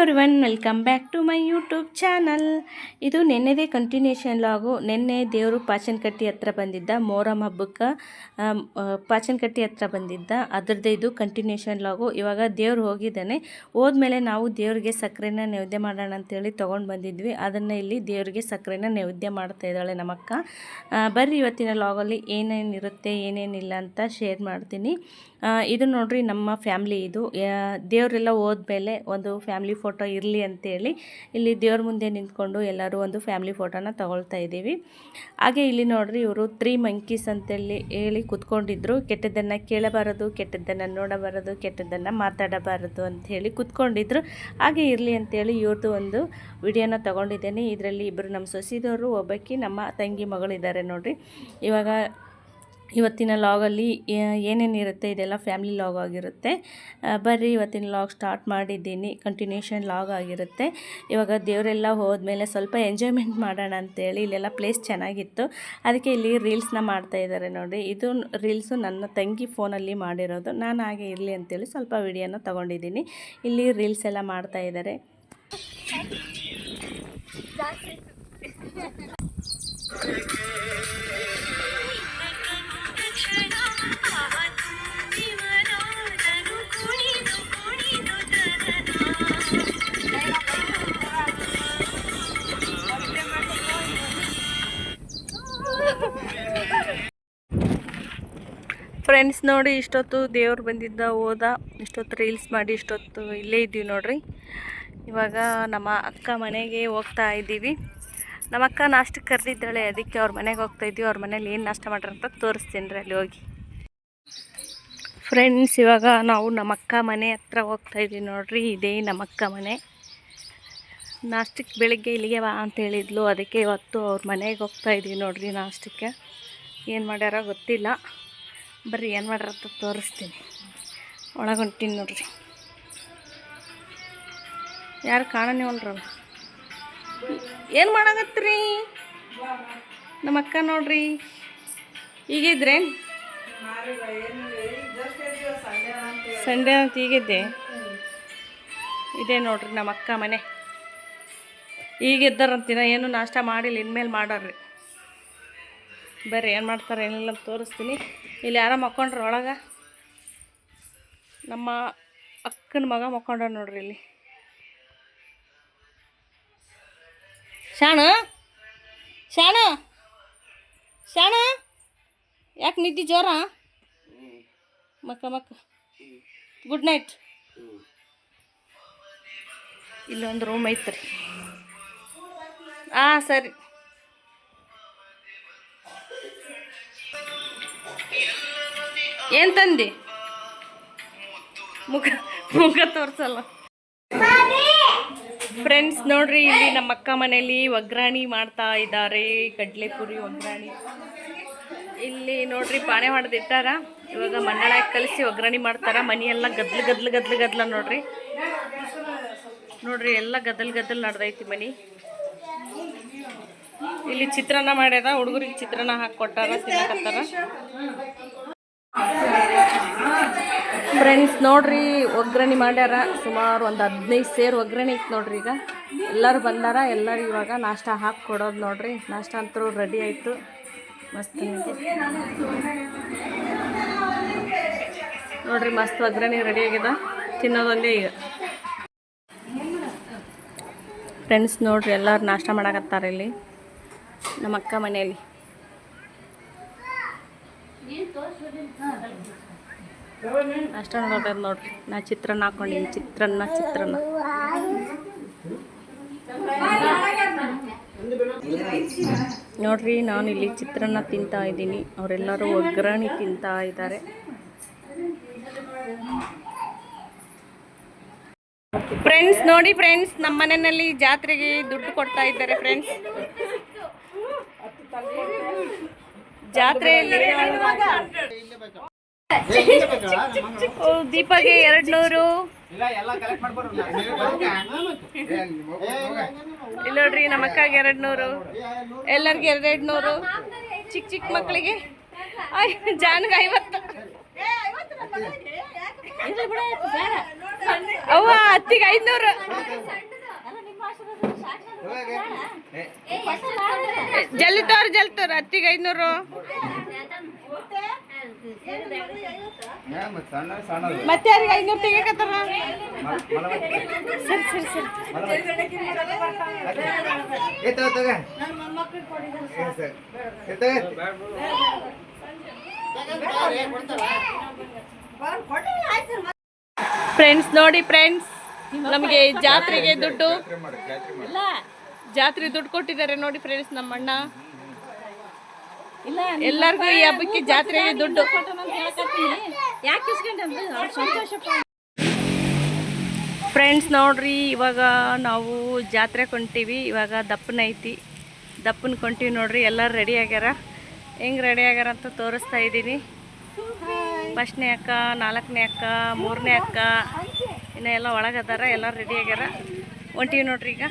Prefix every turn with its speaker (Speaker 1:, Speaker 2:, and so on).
Speaker 1: Everyone welcome back to my YouTube channel ಇದು ನೆನ್ನೆದೇ continuation ಲಾಗು ನಿನ್ನೆ ದೇವರು ಪಾಚನಕಟ್ಟಿ ಹತ್ರ ಬಂದಿದ್ದ ಮೋರಂ ಹಬ್ಬಕ್ಕೆ ಪಾಚನಕಟ್ಟಿ ಹತ್ರ ಬಂದಿದ್ದ. ಅದರದ್ದೇ ಇದು ಕಂಟಿನ್ಯೂಷನ್ ಲಾಗು ಇವಾಗ ದೇವ್ರು ಹೋಗಿದ್ದಾನೆ. ಹೋದ್ಮೇಲೆ ನಾವು ದೇವ್ರಿಗೆ ಸಕ್ಕರೆನ ನೈವೇದ್ಯ ಮಾಡೋಣ ಅಂತೇಳಿ ತೊಗೊಂಡು ಬಂದಿದ್ವಿ. ಅದನ್ನು ಇಲ್ಲಿ ದೇವ್ರಿಗೆ ಸಕ್ಕರೆನ ನೈವೇದ್ಯ ಮಾಡ್ತಾ ಇದ್ದಾಳೆ ನಮ್ಮಕ್ಕ. ಬರ್ರಿ ಇವತ್ತಿನ ಲಾಗಲ್ಲಿ ಏನೇನಿರುತ್ತೆ, ಏನೇನಿಲ್ಲ ಅಂತ ಶೇರ್ ಮಾಡ್ತೀನಿ. ಇದು ನೋಡ್ರಿ ನಮ್ಮ ಫ್ಯಾಮ್ಲಿ ಇದು. ದೇವರೆಲ್ಲ ಹೋದ್ಮೇಲೆ ಒಂದು ಫ್ಯಾಮ್ಲಿ ಫೋಟೋ ಇರಲಿ ಅಂತೇಳಿ ಇಲ್ಲಿ ದೇವ್ರ ಮುಂದೆ ನಿಂತ್ಕೊಂಡು ಎಲ್ಲರೂ ಒಂದು ಫ್ಯಾಮಿಲಿ ಫೋಟೋನ ತಗೊಳ್ತಾ ಇದ್ದೀವಿ. ಹಾಗೆ ಇಲ್ಲಿ ನೋಡ್ರಿ ಇವರು ತ್ರೀ ಮಂಕೀಸ್ ಅಂತೇಳಿ ಹೇಳಿ ಕುತ್ಕೊಂಡಿದ್ರು. ಕೆಟ್ಟದ್ದನ್ನು ಕೇಳಬಾರದು, ಕೆಟ್ಟದ್ದನ್ನು ನೋಡಬಾರದು, ಕೆಟ್ಟದ್ದನ್ನು ಮಾತಾಡಬಾರದು ಅಂತ ಹೇಳಿ ಕುತ್ಕೊಂಡಿದ್ರು. ಹಾಗೆ ಇರಲಿ ಅಂತೇಳಿ ಇವ್ರದ್ದು ಒಂದು ವಿಡಿಯೋನ ತಗೊಂಡಿದ್ದೇನೆ. ಇದರಲ್ಲಿ ಇಬ್ಬರು ನಮ್ಮ ಸೊಸಿದವರು, ಒಬ್ಬಾಕಿ, ನಮ್ಮ ತಂಗಿ ಮಗಳಿದ್ದಾರೆ ನೋಡ್ರಿ. ಇವಾಗ ಇವತ್ತಿನ ಲಾಗಲ್ಲಿ ಏನೇನಿರುತ್ತೆ ಇದೆಲ್ಲ ಫ್ಯಾಮಿಲಿ ಲಾಗ್ ಆಗಿರುತ್ತೆ. ಬರ್ರಿ, ಇವತ್ತಿನ ಲಾಗ್ ಸ್ಟಾರ್ಟ್ ಮಾಡಿದ್ದೀನಿ. ಕಂಟಿನ್ಯೂಷನ್ ಲಾಗ್ ಆಗಿರುತ್ತೆ. ಇವಾಗ ದೇವರೆಲ್ಲ ಹೋದ್ಮೇಲೆ ಸ್ವಲ್ಪ ಎಂಜಾಯ್ಮೆಂಟ್ ಮಾಡೋಣ ಅಂತೇಳಿ ಇಲ್ಲೆಲ್ಲ ಪ್ಲೇಸ್ ಚೆನ್ನಾಗಿತ್ತು. ಅದಕ್ಕೆ ಇಲ್ಲಿ ರೀಲ್ಸ್ನ ಮಾಡ್ತಾ ಇದ್ದಾರೆ ನೋಡಿ ಇದು ರೀಲ್ಸು ನನ್ನ ತಂಗಿ ಫೋನಲ್ಲಿ ಮಾಡಿರೋದು. ನಾನು ಹಾಗೆ ಇರಲಿ ಅಂತೇಳಿ ಸ್ವಲ್ಪ ವಿಡಿಯೋನ ತಗೊಂಡಿದ್ದೀನಿ. ಇಲ್ಲಿ ರೀಲ್ಸ್ ಎಲ್ಲ ಮಾಡ್ತಾ ಇದ್ದಾರೆ. ಫ್ರೆಂಡ್ಸ್ ನೋಡಿ ಇಷ್ಟೊತ್ತು ದೇವ್ರು ಬಂದಿದ್ದ ಹೋದ, ಇಷ್ಟೊತ್ತು ರೀಲ್ಸ್ ಮಾಡಿ, ಇಷ್ಟೊತ್ತು ಇಲ್ಲೇ ಇದ್ದೀವಿ ನೋಡ್ರಿ. ಇವಾಗ ನಮ್ಮ ಅಕ್ಕ ಮನೆಗೆ ಹೋಗ್ತಾ ಇದ್ದೀವಿ. ನಮ್ಮ ಅಕ್ಕ ನಾಷ್ಟಕ್ಕೆ ಕರೆದಿದ್ದಾಳೆ, ಅದಕ್ಕೆ ಅವ್ರ ಮನೆಗೆ ಹೋಗ್ತಾ ಇದ್ದೀವಿ. ಅವ್ರ ಮನೇಲಿ ಏನು ನಾಷ್ಟ ಮಾಡ್ರಿ ಅಂತ ತೋರಿಸ್ತೀನಿ ರೀ ಅಲ್ಲಿ ಹೋಗಿ. ಫ್ರೆಂಡ್ಸ್ ಇವಾಗ ನಾವು ನಮ್ಮ ಅಕ್ಕ ಮನೆ ಹತ್ರ ಹೋಗ್ತಾ ಇದ್ದೀವಿ ನೋಡ್ರಿ. ಇದೇ ನಮ್ಮ ಅಕ್ಕ ಮನೆ. ನಾಷ್ಟಕ್ಕೆ ಬೆಳಿಗ್ಗೆ ಇಲ್ಲಿಗೆ ಬಾ ಅಂತ ಹೇಳಿದ್ಲು. ಅದಕ್ಕೆ ಇವತ್ತು ಅವ್ರ ಮನೆಗೆ ಹೋಗ್ತಾ ಇದ್ದೀವಿ ನೋಡ್ರಿ ನಾಷ್ಟಕ್ಕೆ. ಏನು ಮಾಡ್ಯಾರ ಗೊತ್ತಿಲ್ಲ. ಬರ್ರಿ, ಏನು ಮಾಡ್ಯಾರ ಅಂತ ತೋರಿಸ್ತೀನಿ. ಒಳಗೆ ನೋಡ್ರಿ. ಯಾರು ಕಾಣನಿವಲ್ರಲ್ಲ ಏನು ಮಾಡಾಗತ್ತೀ ನಮ್ಮ ಅಕ್ಕ ನೋಡ್ರಿ. ಈಗಿದ್ರೆ? ಸಂಡೆ ಅಂತ ಈಗಿದ್ದೆ. ಇದೆ ನೋಡ್ರಿ ನಮ್ಮ ಅಕ್ಕ ಮನೆ. ಈಗ ಇದ್ದಾರಂತಿನ ಏನು ನಾಷ್ಟ ಮಾಡಿಲ್ಲ, ಇನ್ಮೇಲೆ ಮಾಡಾರ್ರಿ. ಬರ್ರಿ, ಏನು ಮಾಡ್ತಾರೆ, ಏನಿಲ್ಲ ತೋರಿಸ್ತೀನಿ. ಇಲ್ಲಿ ಯಾರ ಮಕ್ಕೊಂಡ್ರ ಒಳಗೆ. ನಮ್ಮ ಅಕ್ಕನ ಮಗ ಮಕ್ಕೊಂಡ ನೋಡ್ರಿ ಇಲ್ಲಿ. ಶಾಣ? ಶಾಣ? ಶಾಣ? ಯಾಕೆ ನಿದ್ದೆ ಜೋರ? ಮಕ್ಕ ಮಕ್ಕ. ಗುಡ್ ನೈಟ್ ಇಲ್ಲೊಂದು ರೂಮ್ ಐತ್ರಿ. ಹಾಂ ಸರಿ. ಏನು ತಂದಿ? ಮುಖ ಮುಖ ತೋರ್ಸಲ್ಲ. ಫ್ರೆಂಡ್ಸ್ ನೋಡ್ರಿ, ಇಲ್ಲಿ ನಮ್ಮ ಅಕ್ಕ ಮನೆಯಲ್ಲಿ ಒಗ್ಗರಣಿ ಮಾಡ್ತಾ ಇದ್ದಾರೆ. ಕಡಲೆಪುರಿ ಒಗ್ಗರಣಿ ಇಲ್ಲಿ ನೋಡ್ರಿ, ಪಾನೆ ಹೊಡೆದಿಟ್ಟಾರ ಇವಾಗ ಮಂಡಳ ಕಲಿಸಿ ಒಗ್ಗರಣಿ ಮಾಡ್ತಾರ. ಮನಿ ಎಲ್ಲ ಗದ್ಲು ಗದ್ಲು ಗದ್ಲು, ಗದ್ಲ ನೋಡ್ರಿ. ನೋಡ್ರಿ, ಎಲ್ಲ ಗದ್ದಲ್ ಗದ್ದಲ್ ನಡ್ದೈತಿ ಮನಿ. ಇಲ್ಲಿ ಚಿತ್ರಾನ್ನ ಮಾಡ್ಯಾರ. ಹುಡುಗರಿಗೆ ಚಿತ್ರಾನ್ನ ಹಾಕಿ ಕೊಟ್ಟಾರ, ತಿನ್ನಕತ್ತಾರ. ಫ್ರೆಂಡ್ಸ್ ನೋಡ್ರಿ, ಒಗ್ಗರಣೆ ಮಾಡ್ಯಾರ. ಸುಮಾರು ಒಂದು ಹದಿನೈದು ಸೇರು ಒಗ್ಗರಣೆ ಇತ್ತು ನೋಡ್ರಿ ಈಗ. ಎಲ್ಲರೂ ಬಂದಾರ, ಎಲ್ಲರೂ ಇವಾಗ ನಾಷ್ಟ ಹಾಕಿ ಕೊಡೋದು ನೋಡ್ರಿ. ನಾಷ್ಟ ಅಂತರೂ ರೆಡಿ ಆಯಿತು. ಮಸ್ತ್. ನೋಡ್ರಿ, ಮಸ್ತ್ ಒಗ್ಗರಣೆ ರೆಡಿ ಆಗ್ಯದ ತಿನ್ನೋದೊಂದೇ ಈಗ. ಫ್ರೆಂಡ್ಸ್ ನೋಡ್ರಿ, ಎಲ್ಲರೂ ನಾಷ್ಟ ಮಾಡಕತ್ತಾರ ಇಲ್ಲಿ. ನಮ್ಮ ಅಕ್ಕ ಮನೆಯಲ್ಲಿ. ನಾಷ್ಟ ನೋಡೋದು ನೋಡ್ರಿ. ನಾ ಚಿತ್ರಾನ್ನ ಹಾಕೊಂಡಿನಿ. ಚಿತ್ರಾನ್ನ ಚಿತ್ರಾನ್ನ. ನೋಡ್ರಿ, ನಾನು ಇಲ್ಲಿ ಚಿತ್ರಾನ್ನ ತಿಂತಾ ಇದ್ದೀನಿ. ಅವರೆಲ್ಲರೂ ಒಗ್ಗರಣೆ ತಿಂತಾ ಇದ್ದಾರೆ. ಫ್ರೆಂಡ್ಸ್ ನೋಡಿ ಫ್ರೆಂಡ್ಸ್ ನಮ್ಮ ಮನೆಯಲ್ಲಿ ಜಾತ್ರೆಗೆ ದುಡ್ಡು ಕೊಡ್ತಾ ಇದ್ದಾರೆ ಫ್ರೆಂಡ್ಸ್ ಜಾತ್ರೆಯಲ್ಲಿ ದೀಪಗೆ ಎರಡು ನೂರು ಇಲ್ಲ ನೋಡ್ರಿ ನಮ್ಮ ಅಕ್ಕಗೆ ಎರಡ್ ನೂರು ಎಲ್ಲರಿಗೆ ಎರಡೆರಡು ನೂರು ಚಿಕ್ಕ ಚಿಕ್ಕ ಮಕ್ಕಳಿಗೆ ಜಾನ್ಗೆ ಐವತ್ತು. ಅವ್ವ ಹತ್ತಿಗೆ ಐದ್ನೂರು. ಜಲ್ದಿ ತೋರ್ ಜಲ್ದಿ ತೋರ್ ಹತ್ತಿಗೆ
Speaker 2: ಸಣ್ಣ
Speaker 1: ಮತ್ತೆ ಯಾರಿಗೆ ಐನೂರು ತೆಗಿಯಕತ್ತಾರ? ಸರಿ ಸರಿ ಸರಿ. ಫ್ರೆಂಡ್ಸ್ ನೋಡಿ ಫ್ರೆಂಡ್ಸ್ ನಮಗೆ ಜಾತ್ರೆಗೆ ದುಡ್ಡು. ಇಲ್ಲ. ಜಾತ್ರೆ ದುಡ್ಡು ಕೊಟ್ಟಿದ್ದಾರೆ ನೋಡಿ ಫ್ರೆಂಡ್ಸ್ ನಮ್ಮ ಅಣ್ಣ ಇಲ್ಲ ಎಲ್ಲರಿಗೂ ಈ ಹಬ್ಬಕ್ಕೆ ಜಾತ್ರೆಗೆ ದುಡ್ಡು.
Speaker 3: ಯಾಕೆ
Speaker 1: ಫ್ರೆಂಡ್ಸ್ ನೋಡ್ರಿ ಇವಾಗ ನಾವು ಜಾತ್ರೆ ಕೊಂತೀವಿ ಇವಾಗ ದಪ್ಪನ ಐತಿ. ದಪ್ಪನ ಕೊಂಟೀವಿ ನೋಡ್ರಿ ಎಲ್ಲರೂ ರೆಡಿ ಆಗ್ಯಾರ? ಹೆಂಗೆ ರೆಡಿ ಆಗ್ಯಾರ ಅಂತ ತೋರಿಸ್ತಾ ಇದ್ದೀನಿ. ಫಸ್ಟ್ನೇ ಅಕ್ಕ ನಾಲ್ಕನೇ ಅಕ್ಕ ಮೂರನೇ ಅಕ್ಕ ಇನ್ನೂ ಎಲ್ಲ ಒಳಗದಾರ ಎಲ್ಲರೂ ರೆಡಿ ಆಗ್ಯಾರ. ಹೊಂಟೀವಿ ನೋಡ್ರಿ ಈಗ.